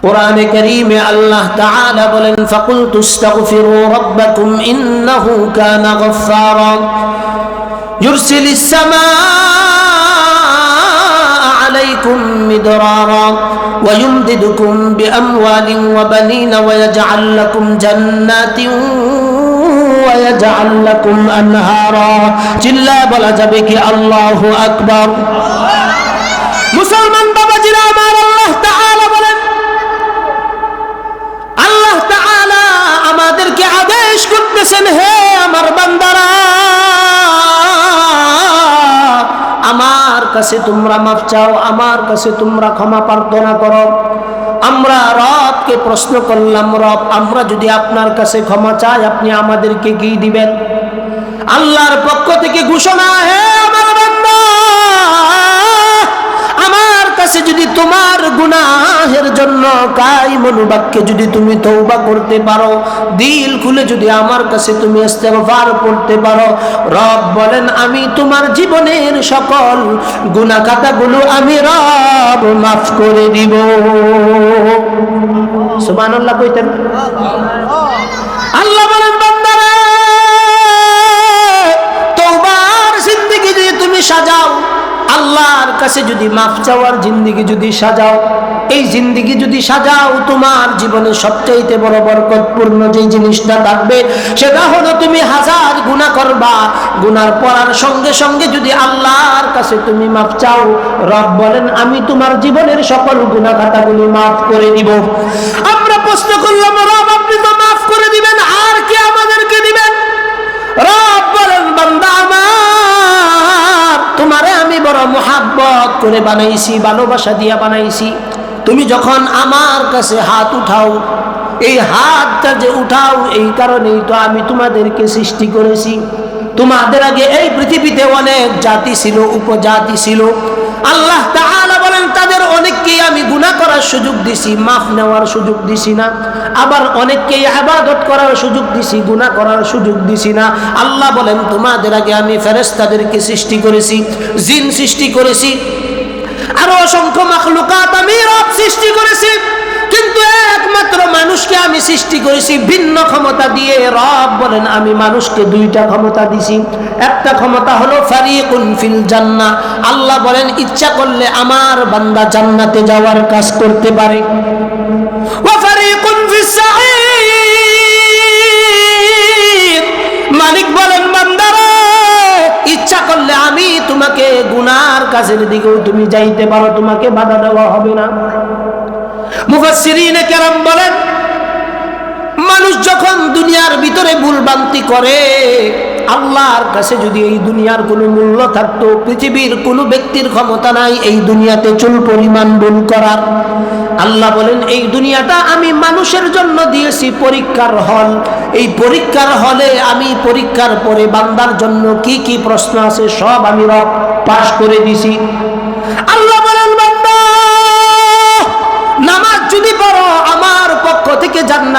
কোরআনে কারীমে আল্লাহ তাআলা বলেন ফাকুলতু আস্তাগফিরু রাব্বাকুম ইন্নাহু কানা গফফারা ইউরসিলিস সামাআ আলাইকুম মিদরারা ويمددكم بأموال وبنين ويجعل لكم جنات ويجعل لكم أنهارا চিল্লা বলা যাবে কি আল্লাহু আকবার মুসলমান বাবাজিরা আমার আল্লাহ আমাদেরকে করতেছেন, হে আমার বান্দারা, আমার কাছে তোমরা মাফ চাও, আমার কাছে তোমরা ক্ষমা প্রার্থনা করো। আমরা রবকে প্রশ্ন করলাম, রব, আমরা যদি আপনার কাছে ক্ষমা চাই, আপনি আমাদেরকে কি দিবেন? আল্লাহর পক্ষ থেকে ঘোষণা, হে আমার কাছে যদি তোমার গুনাহের জন্য কাই মনোবাক্যে যদি তুমি তৌবা করতে পারো, দিল খুলে যদি আমার কাছে তুমি ইস্তেগফার করতে পারো, রব বলেন, আমি তোমার জীবনের সকল গুনাহ খাতাগুলো আমি রব মাফ করে দিব। সুবহানাল্লাহ কইতেন। আল্লাহ বলেন কাছে যদি মাফ চাওয়ার জিন্দিগি যদি সাজাও, এই জিন্দিগি যদি সাজাও, তোমার জীবনে সবচাইতে বড় বরকতপূর্ণ যে জিনিসটা থাকবে, সেটা হলো তুমি হাজার গুণা করবা। গুনার পড়ার সঙ্গে সঙ্গে যদি আল্লাহর কাছে তুমি মাফ চাও, রব বলেন, আমি তোমার জীবনের সকল গুণা খাতাগুলি মাফ করে দিব। আমরা প্রশ্ন করলাম, রব আপনি তো মাফ করে দিবেন, আর কি আমাদেরকে দিবেন? রব মোহাব্বত করে বানাইছি, ভালোবাসা দিয়া বানাইছি। তুমি যখন আমার কাছে হাত উঠাও, এই হাতটা যে উঠাও, এই কারণেই তো আমি তোমাদেরকে সৃষ্টি করেছি। তোমাদের আগে এই পৃথিবীতে অনেক জাতি ছিল, উপজাতি ছিল। আল্লাহ তাআলা বলেন, তাদের অনেককেই আমি গুনাহ করার সুযোগ দিছি, মাফ নেওয়ার সুযোগ দিছি না। আবার অনেককেই আবাদত করার সুযোগ দিছি, গুনাহ করার সুযোগ দিছি না। আল্লাহ বলেন, তোমাদের আগে আমি ফেরেশতাদেরকে সৃষ্টি করেছি, জিন সৃষ্টি করেছি, আরও অসংখ্য মাখলুকাত আমি রব সৃষ্টি করেছি। সৃষ্টি করেছি, ভিন্ন ক্ষমতা দিয়ে। রব বলেন, আমি মানুষকে দুইটা ক্ষমতা দিছি। একটা ক্ষমতা হলো ফারিকুন ফিল জান্না আল্লাহ বলেন, ইচ্ছা করলে আমার বান্দা জান্নাতে যাওয়ার কাজ করতে পারে। মালিক বলেন ইচ্ছা করলে আমি তোমাকে গুনার কাজের দিকেও তুমি যাইতে পারো, তোমাকে বাধা দেওয়া হবে না। মুফাসসিরিনে কেরাম বলেন মানুষ যখন দুনিয়ার ভিতরে ভুলবান্তি করে, আল্লাহর কাছে যদি এই দুনিয়ার কোনো মূল্য থাকতো, পৃথিবীর কোনো ব্যক্তির ক্ষমতা নাই এই দুনিয়াতে চুল পরিমাণ ভুল করার। আল্লাহ বলেন, এই দুনিয়াটা আমি মানুষের জন্য দিয়েছি, পরীক্ষার হল। এই পরীক্ষার হলে আমি পরীক্ষার পরে বান্দার জন্য কি কি প্রশ্ন আছে সব আমি রব পাশ করে দিছি।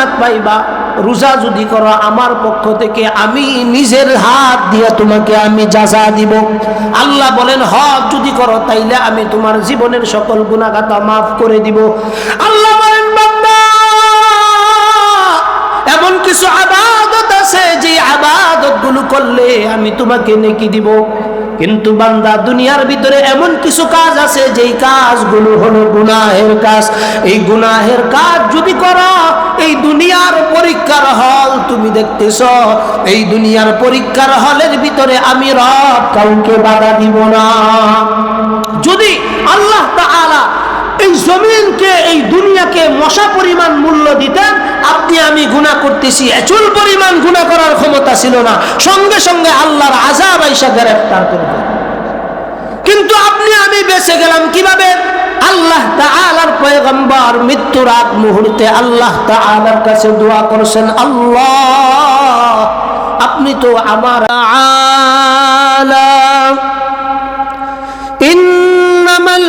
জান্নাত পাইবা, রোজা যদি করো, আমার পক্ষ থেকে আমি নিজের হাত দিয়ে তোমাকে আমি যাজা দিব। আল্লাহ বলেন, হক যদি করো, তাইলে আমি তোমার জীবনের সকল গুণাগাতা মাফ করে দিব। আল্লাহ বলেন এমন কিছু আবাদত আছে, যে আবাদতগুলো করলে আমি তোমাকে নেকি দিব। কিন্তু বান্দা দুনিয়ার ভিতরে এমন কিছু কাজ আছে, যেই কাজগুলো হলো গুনাহের কাজ। এই গুনাহের কাজ যদি করো, এই দুনিয়ার পরীক্ষার হল তুমি দেখতেছ। এই দুনিয়ার পরীক্ষার হলের ভিতরে আমি রব কাউকে বাধা দিব না। যদি আল্লাহ তাআলা এই জমিনকে, এই দুনিয়াকে মশা পরিমাণ মূল্য দিতেন, আপনি আমি গুণা করতেছি। এচুল পরিমাণ গুণা করার ক্ষমতা ছিল না। সঙ্গে সঙ্গে আল্লাহর আজাব আইসা গ্রেফতার করবে কিন্তু আপনি আমি বেঁচে গেলাম কীভাবে? আল্লাহ তাআলার পয়গম্বর মৃত্যুর আগ মুহূর্তে আল্লাহ তাআলার কাছে দোয়া করেছেন, আল্লাহ, আপনি তো আমার আলা ইন্নামাল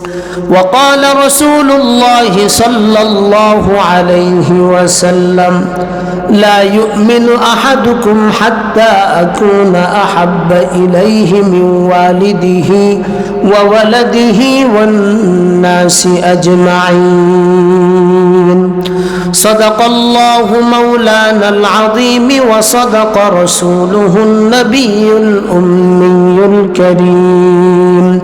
وقال رسول الله صلى الله عليه وسلم لا يؤمن أحدكم حتى أكون أحب إليه من والده وولده والناس أجمعين. صدق الله مولانا العظيم وصدق رسوله النبي الأمي الكريم.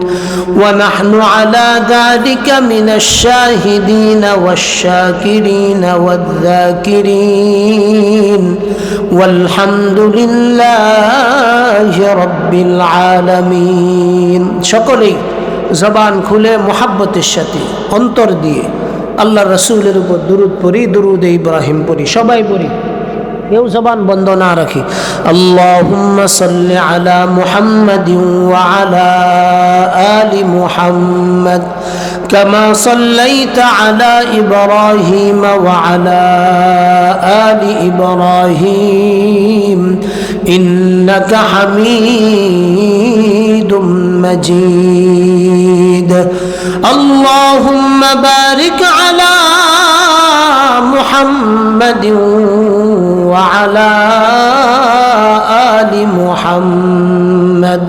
ونحن على ذلك من الشاهدين والشاكرين والذاكرين والحمد لله رب العالمين সকলেই জবান খুলে মোহাব্বতের সাথে অন্তর দিয়ে আল্লাহ রসুলের উপর দুরুদ পড়ি দুরুদ ইব্রাহিম পড়ি সবাই পড়ি બેવ زبان بندو نہ رکھی અલ્લાહુમ્મા સલ્લી અલા محمد વ آل محمد كما صليت على إبراهيم وعلى ال إبراهيم انك حميد مجيد اللهم بارك على محمد وعلى آل محمد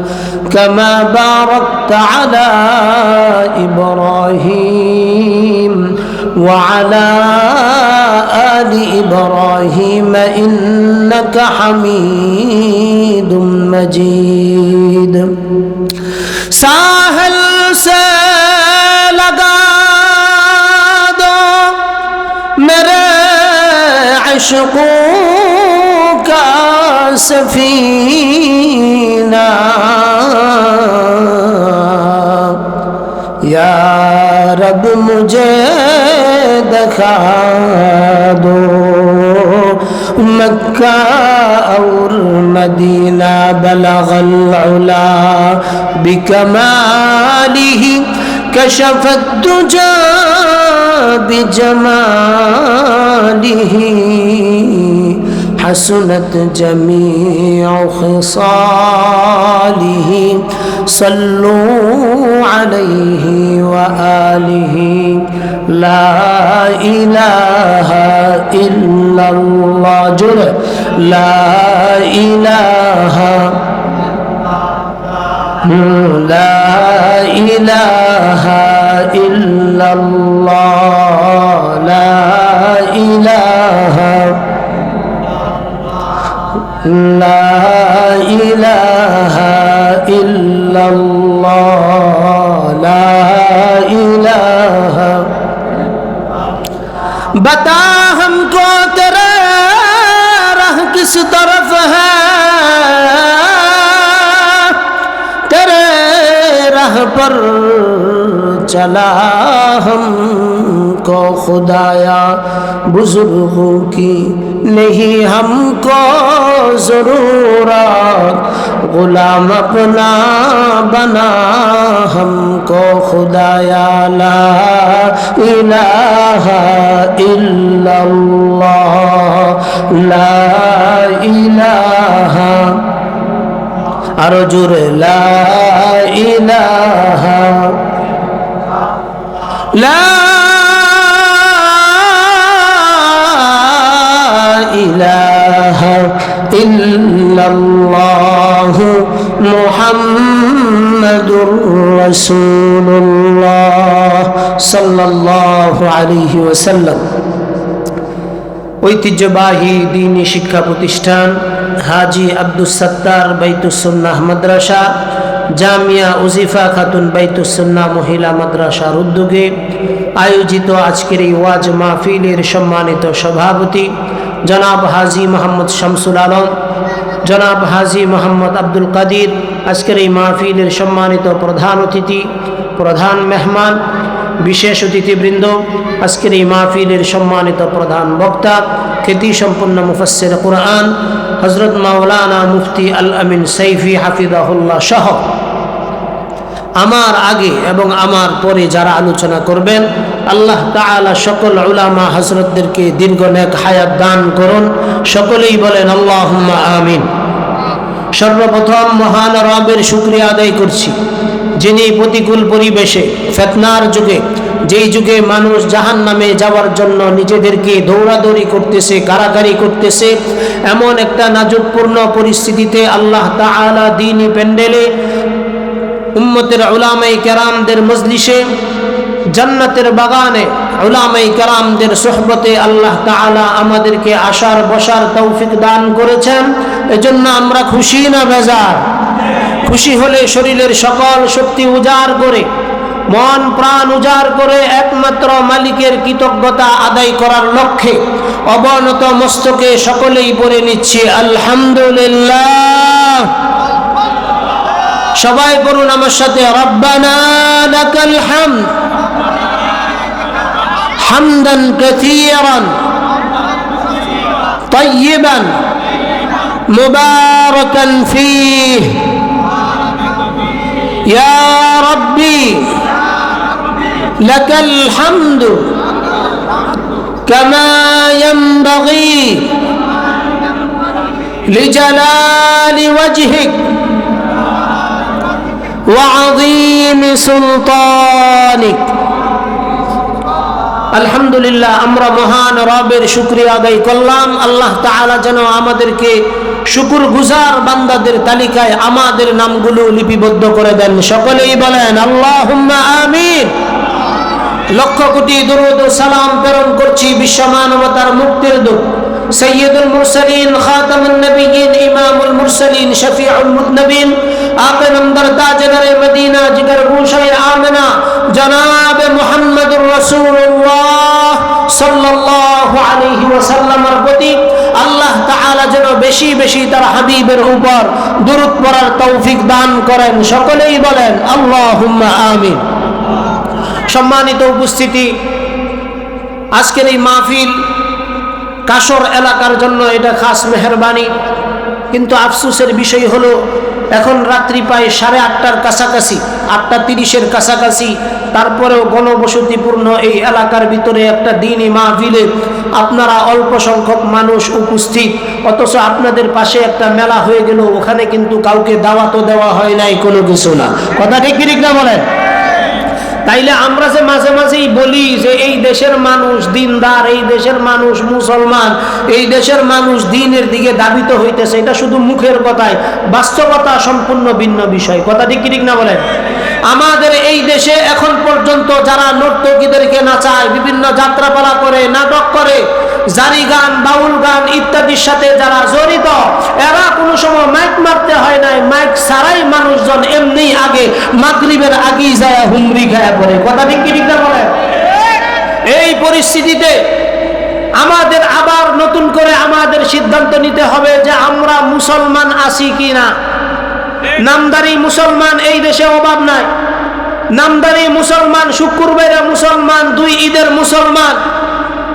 كما باركت على إبراهيم وعلى آل إبراهيم إنك حميد مجيد. سار عشقوں سفينا. يا رب مجھے دکھا دو مکہ اور مدینہ بلغ العلا بكماله کشف الدجان بجماله حسنت جميع خصاله. صلوا عليه وآله. لا إله إلا الله. جل لا إله. لا إله إلا الله. لا إله إلا الله لا إله بتا ہم کو تیرا راہ کس طرف ہے تیرے راہ پر چلا ہم کو خدایا بزرگوں کی نہیں ہم کو ضرورت غلام اپنا بنا ہم کو خدایا لا الہ الا اللہ لا الہ আরও জোরে লা ইলাহা লা ইল্লাল্লাহ মুহাম্মাদুর রাসূলুল্লাহ সাল্লাল্লাহু আলাইহি ওয়াসাল্লাম। ঐতিহ্যবাহী দিনী শিক্ষা প্রতিষ্ঠান হাজি আব্দুস সত্তার বাইতুসন্নাহ মাদ্রাসা, জামিয়া উজিফা খাতুন বাইতুসন্না মহিলা মাদ্রাসার উদ্যোগে আয়োজিত আজকের এই ওয়াজ মাহফিলের সম্মানিত সভাপতি জনাব হাজি মোহাম্মদ শামসুল আলম জনাব হাজি মোহাম্মদ আব্দুল কাদির, আজকের এই মাহফিলের সম্মানিত প্রধান অতিথি, প্রধান মেহমান, বিশেষ অতিথিবৃন্দ, আজকের এই মাহফিলের সম্মানিত প্রধান বক্তা খ্যাতি সম্পন্ন মুফসির কোরআন হজরত মাওলানা মুফতি আল আমিন সৈফি হাফিদাহুল্লাহ সহ। আমার আগে এবং আমার পরে যারা আলোচনা করবেন, আল্লাহ তাআলা সকল উলামা হজরতদেরকে দীর্ঘ নেক হায়াত দান করুন। সকলেই বলেন আল্লাহ আমিন। সর্বপ্রথম মহান রবের শুক্রিয়া আদায় করছি, যিনি প্রতিকূল পরিবেশে, ফেতনার যুগে, যেই যুগে মানুষ জাহান নামে যাওয়ার জন্য নিজেদেরকে দৌড়াদৌড়ি করতেছে, কারাকারি করতেছে, এমন একটা নাজুকপূর্ণ পরিস্থিতিতে আল্লাহ তাআলা দিনই প্যান্ডেলে উম্মতের উলামাই কেরামদের মজলিসে জান্নাতের বাগানে উলামাই কেরামদের সোহবতে আল্লাহ তাআলা আমাদেরকে আসার বসার তৌফিক দান করেছেন। এজন্য আমরা খুশি না বেজার? খুশি হলে শরীরের সকল শক্তি উজাড় করে, মন প্রাণ উজাড় করে একমাত্র মালিকের কৃতজ্ঞতা আদায় করার লক্ষ্যে অবনত মস্তকে সকলেই পড়ে নিচ্ছি, আলহামদুলিল্লাহ। সবাই বলুন আমার সাথে, রব্বানা হামদ। حمدا كثيرا طيبا مباركا فيه. يا ربي لك الحمد كما ينبغي لجلال وجهك وعظيم سلطانك. আলহামদুলিল্লাহ, আমরা মহান রবের শুক্রিয়া আদায় করলাম। আল্লাহ তাআলা যেন আমাদেরকে শুকুর গুজার বান্দাদের তালিকায় আমাদের নামগুলো লিপিবদ্ধ করে দেন। সকলেই বলেন আল্লাহ আমিন। লক্ষ কোটি দরুদ সালাম প্রেরণ করছি বিশ্ব মানবতার মুক্তির দূত সৈয়দুল মুরসালিন, খাতামুন নবিয়িন ইমামুল মুরসালিন, শফিউল মুদনবিন আকে নম্বর তাজদারে মদিনা, জিগর গুশায় আমিনা জনাব মুহাম্মদুর রাসূলুল্লাহ সাল্লাল্লাহু আলাইহি ওয়াসাল্লামের প্রতি আল্লাহ তাআলা যেন বেশি বেশি তার হাবিবের উপর দরুদ পড়ার তৌফিক দান করেন। সকলেই বলেন, আল্লাহুম্মা আমিন। সম্মানিত উপস্থিতি, আজকের এই মাহফিল কাশর এলাকার জন্য এটা খাস মেহরবানি। কিন্তু আফসোসের বিষয় হলো এখন রাত্রি প্রায় সাড়ে আটটার কাছাকাছি, আটটা তিরিশের কাছাকাছি। তারপরেও গণবসতিপূর্ণ এই এলাকার ভিতরে একটা দিনই মাহফিলে আপনারা অল্প সংখ্যক মানুষ উপস্থিত। অথচ আপনাদের পাশে একটা মেলা হয়ে গেল, ওখানে কিন্তু কাউকে দাওয়াতও দেওয়া হয় নাই, কোনো কিছু না। কথা ঠিক ঠিক না বলেন? তাইলে আমরা যে মাঝে মাঝেই বলি যে এই দেশের মানুষ দিনদার, এই দেশের মানুষ মুসলমান, এই দেশের মানুষ দিনের দিকে দাবিত হইতেছে, এটা শুধু মুখের কথায় বাস্তবতা সম্পূর্ণ ভিন্ন বিষয়। কথা ঠিক ঠিক না বলেন? আমাদের এই দেশে এখন পর্যন্ত যারা নর্তকীদেরকে নাচায়, বিভিন্ন যাত্রাপালা করে, নাটক করে জারি গান, বাউল গান ইত্যাদির সাথে যারা জড়িত, এরা কোনো সময় মাইক মারতে হয় নাই, মাইক ছাড়াই মানুষজন এমনি আগে মাগরিবের আগেই যায় হুমরি খায়া পড়ে। কথা ঠিক কি বলে? এই পরিস্থিতিতে আমাদের আবার নতুন করে আমাদের সিদ্ধান্ত নিতে হবে যে আমরা মুসলমান আছি কি না নামদারি মুসলমান এই দেশে অভাব নাই। নামদারি মুসলমান, শুক্রবারে মুসলমান, দুই ঈদের মুসলমান।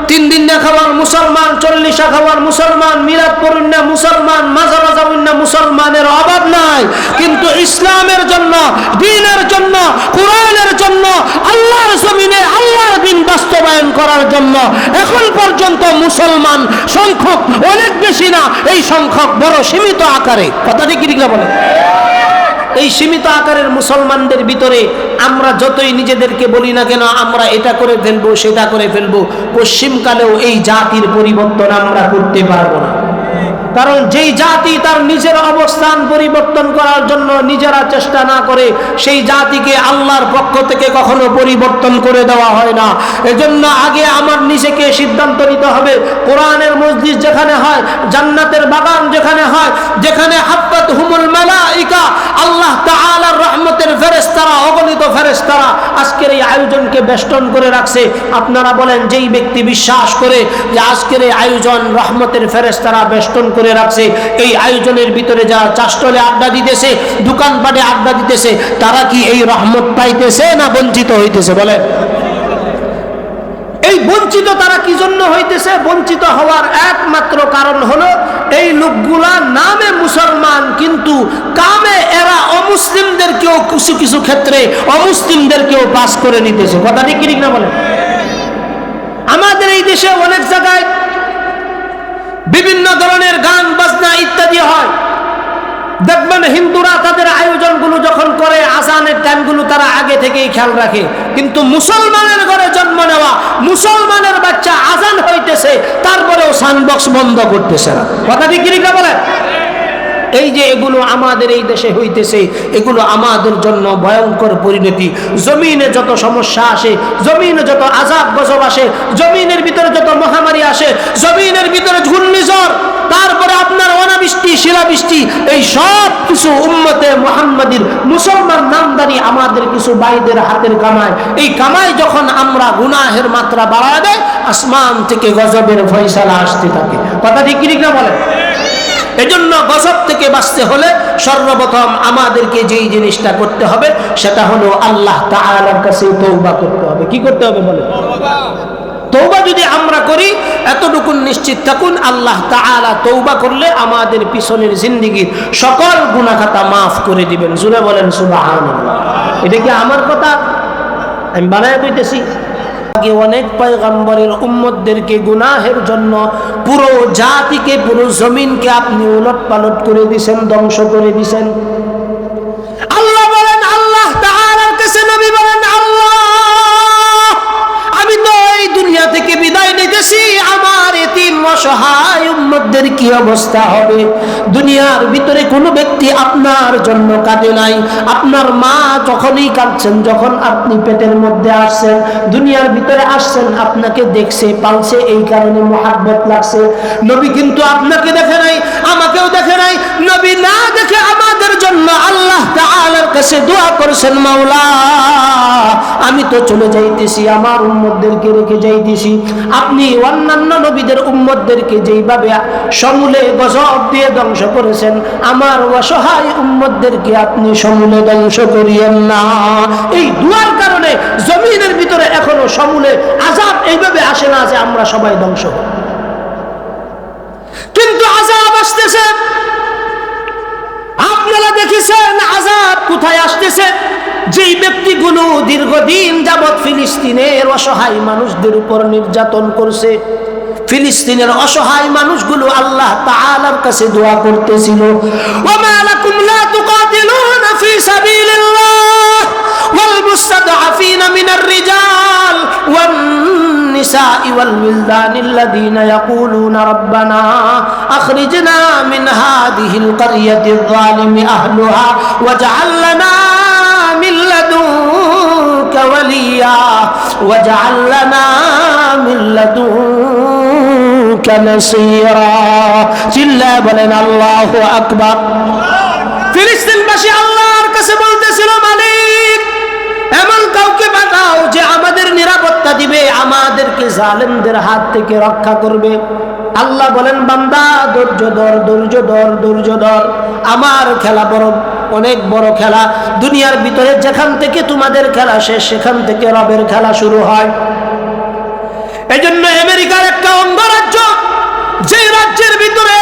তিন দিন না খাওয়ার মুসলমান, চল্লিশা খাওয়ার মুসলমান, মিলাদ পড়ুন্না মুসলমান মাজারা না মুসলমানের অভাব নাই। কিন্তু ইসলামের জন্য, দিনের জন্য, কোরআনের জন্য, আল্লাহর জমিনে আল্লাহর দিন বাস্তবায়ন করার জন্য এখন পর্যন্ত মুসলমান সংখ্যক অনেক বেশি না, এই সংখ্যক বড় সীমিত আকারে। কথাটি কি বলে? এই সীমিত আকারের মুসলমানদের ভিতরে আমরা যতই নিজেদেরকে বলি না কেন, আমরা এটা করে ফেলব, সেটা করে ফেলব। পশ্চিমকালেও এই জাতির পরিবর্তন আমরা করতে পারব না। কারণ যেই জাতি তার নিজের অবস্থান পরিবর্তন করার জন্য নিজেরা চেষ্টা না করে, সেই জাতিকে আল্লাহর পক্ষ থেকে কখনো পরিবর্তন করে দেওয়া হয় না। এজন্য আগে আমার নিজেকে সিদ্ধান্ত নিতে হবে, কোরআনের মসজিদ যেখানে হয়, জান্নাতের বাগান যেখানে হয়, যেখানে হাব্বাত হুমুল মালাইকা, আল্লাহ তাআলার রহমতের ফেরেশতারা, অগণিত ফেরেশতারা আজকের এই আয়োজনকে বেষ্টন করে রাখছে। আপনারা বলেন, যেই ব্যক্তি বিশ্বাস করে যে আজকের এই আয়োজন রহমতের ফেরেশতারা বেষ্টন করে রাখছে। এই আয়োজনের ভিতরে যারা চাষটলে আড্ডা দিতেছে, দোকানপাটে আড্ডা দিতেছে, তারা কি এই রহমত পাইতেছে না বঞ্চিত হইতেছে বলে এই বঞ্চিত তারা কি জন্য হইতেছে? বঞ্চিত হওয়ার একমাত্র কারণ হলো, এই লোকগুলা নামে মুসলমান, কিন্তু কামে এরা অমুসলিমদেরকেও কিছু কিছু ক্ষেত্রে অমুসলিমদেরকেও পাস করে নিতেছে। কথা ঠিক না বলে আমাদের এই দেশে অনেক জায়গায় বিভিন্ন ধরনের গান, বাজনা ইত্যাদি হয়। দেখবেন হিন্দুরা তাদের আয়োজনগুলো যখন করে, আজানের টাইমগুলো তারা আগে থেকেই খেয়াল রাখে। কিন্তু মুসলমানের ঘরে জন্ম নেওয়া, মুসলমানের বাচ্চা আজান হইতেছে, তারপরেও সানবক্স বন্ধ করতেছে না। কথা ঠিক বলেন? এই যে এগুলো আমাদের এই দেশে হইতেছে, এগুলো আমাদের জন্য ভয়ঙ্কর পরিণতি। জমিনে যত সমস্যা আসে, জমিনে যত আজাব গজব আসে, জমিনের ভিতরে যত মহামারী আসে, জমিনের ভিতরে ঘূর্ণিঝড়, তারপরে আপনার অনাবৃষ্টি, শিলাবৃষ্টি, এই সব কিছু উম্মতে মোহাম্মদীর মুসলমান নামদানি আমাদের কিছু বাইদের হাতের কামায়। এই কামাই যখন আমরা গুনাহের মাত্রা বাড়ায় দেয়, আসমান থেকে গজবের ফয়সালা আসতে থাকে। কথা ঠিক না বলেন? এজন্য গজব থেকে বাঁচতে হলে সর্বপ্রথম আমাদেরকে যেই জিনিসটা করতে হবে, সেটা হলো আল্লাহ তাআলার কাছে তৌবা করতে হবে। কি করতে হবে বলে? তৌবা যদি আমরা করি, এতটুকু নিশ্চিত থাকুন, আল্লাহ তাআলা তৌবা করলে আমাদের পিছনের জিন্দিগির সকল গুনাখাতা মাফ করে দিবেন। জুড়ে বলেন সুবহানাল্লাহ। এটা কি আমার কথা? আমি বানায় কইতেছি আগে অনেক পয়গম্বরের উম্মতদেরকে গুনাহের জন্য পুরো জাতিকে, পুরো জমিনকে আপনি উলট পালট করে দিছেন, ধ্বংস করে দিছেন। আমি তো এই দুনিয়া থেকে বিদায় নিতেছি, আমার এতিম অসহায় উম্মতদের কি অবস্থা হবে? দুনিয়ার ভিতরে কোনো ব্যক্তি আপনার জন্য কাঁদে নাই। আপনার মা যখনই কাঁদছেন, যখন আপনি পেটের মধ্যে আসছেন, দুনিয়ার ভিতরে আসছেন, আপনাকে দেখছে, পালছে, এই কারণে মহাব্বত লাগছে। নবী কিন্তু আপনাকে দেখে নাই, আমাকেও দেখে নাই। নবী না দেখে জন্য আল্লাহ তাআলার কাছে দোয়া করছেন, মাওলা, আমি তো চলে যাইতেছি, আমার উম্মতদেরকে রেখে যাইতেছি। আপনি অন্যান্য নবীদের উম্মতদেরকে যেইভাবে সমূলে গজব দিয়ে ধ্বংস করেছেন, আমার অসহায় উম্মতদেরকে আপনি সমূলে ধ্বংস করিয়েন না। এই দুয়ার কারণে জমিনের ভিতরে এখনও সমূলে আজাব এইভাবে আসে না যে আমরা সবাই ধ্বংস। কিন্তু আজাব আসতেছে। আপনারা দেখেছেন আজাদ কোথায় আসতেছে? যেই ব্যক্তিগুলো দীর্ঘদিন যাবৎ ফিলিস্তিনের অসহায় মানুষদের উপর নির্যাতন করছে, ফিলিস্তিনের অসহায় মানুষগুলো আল্লাহ তাআলার কাছে দোয়া করতেছিল। ওমা লাকুম লা তুকাতিলুনা ফি সাবিলিল্লাহ ওয়াল মুস্তাদআফিনা মিনার রিজাল ওয়ান النساء والولدان الذين يقولون ربنا أخرجنا من هذه القرية الظالم أهلها واجعل لنا من لدنك وليا واجعل لنا من لدنك نصيرا চিল্লা বলেন আল্লাহ আকবার ফিলিস্তিনবাসী আল্লাহর কাছে বলতেছিল মালিক নিরাপত্তা দিবে, আমাদেরকে জালেমদের হাত থেকে রক্ষা করবে। আল্লাহ বলেন, বান্দা, ধৈর্য ধর ধৈর্য ধর ধৈর্য ধর। আমার খেলা বড়, অনেক বড় খেলা। দুনিয়ার ভিতরে যেখান থেকে তোমাদের খেলা শেষ, সেখান থেকে রবের খেলা শুরু হয়। এই জন্য আমেরিকার একটা অঙ্গরাজ্য যে রাজ্যের ভিতরে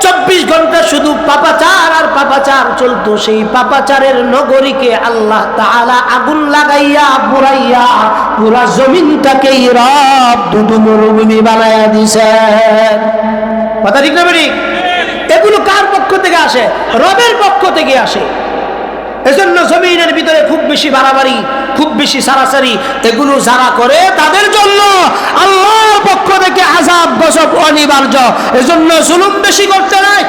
চব্বিশ ঘণ্টা শুধু পাপাচার আর পাপাচার চলতো। সেই পাপাচারের নগরীকে আল্লাহ তাআলা আগুন লাগাইয়া, পুরাইয়া, পুরা জমিনটাকে রব দুদু মরুভূমি বানাইয়া দিছে। কথা ঠিক না এগুলো কার পক্ষ থেকে আসে? রবের পক্ষ থেকে আসে। এজন্য জমিনের ভিতরে খুব বেশি বাড়াবাড়ি, খুব বেশি সারাসারি, এগুলো যারা করে তাদের জন্য আল্লাহর পক্ষ থেকে আজাব গজব অনিবার্য। এজন্য জুলুম বেশি করতে নাই।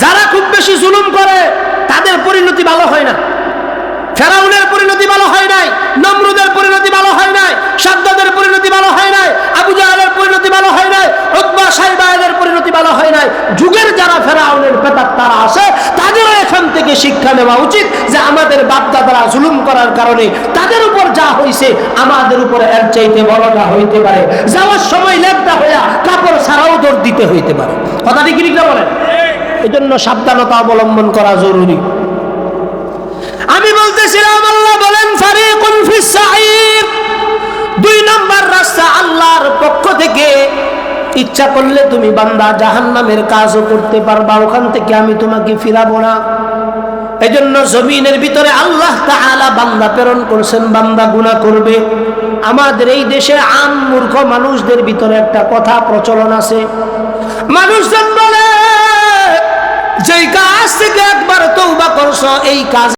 যারা খুব বেশি জুলুম করে, তাদের পরিণতি ভালো হয় না। ফেরাউনের পরিণতি ভালো হয় নাই, নমরুদের পরিণতি ভালো হয় নাই, সাদ্দাদের পরিণতি ভালো হয় নাই, আবু জাহালের পরিণতি ভালো হয় পরিণতি ভালো হয় নাই। যুগের যারা ফেরাউনের পেতার তারা আছে, তাদেরও এখান থেকে শিক্ষা নেওয়া উচিত যে আমাদের জুলুম করার কারণে তাদের উপর যা হয়েছে আমাদের চাইতে হইতে পারে। যাওয়ার সময় লেপটা হইয়া কাপড় ছাড়াও দিতে হইতে পারে। কথাটি কি বলেন? সাবধানতা অবলম্বন করা জরুরি। আমি বলতেছিলাম, আল্লাহ বলেন দুই নম্বর রাস্তা আল্লাহর পক্ষ থেকে ইচ্ছা করলে তুমি বান্দা জাহান্নামের কাজও করতে পারবা, ওখান থেকে আমি তোমাকে ফিরাবো না। এই জন্য জমিনের ভিতরে আল্লাহ তাআলা বান্দা প্রেরণ করছেন, বান্দা গুনাহ করবে। আমাদের এই দেশে আম মূর্খ মানুষদের ভিতরে একটা কথা প্রচলন আছে। মানুষজন বলে, যেই কাজ থেকে একবার তৌবা করছ, এই কাজ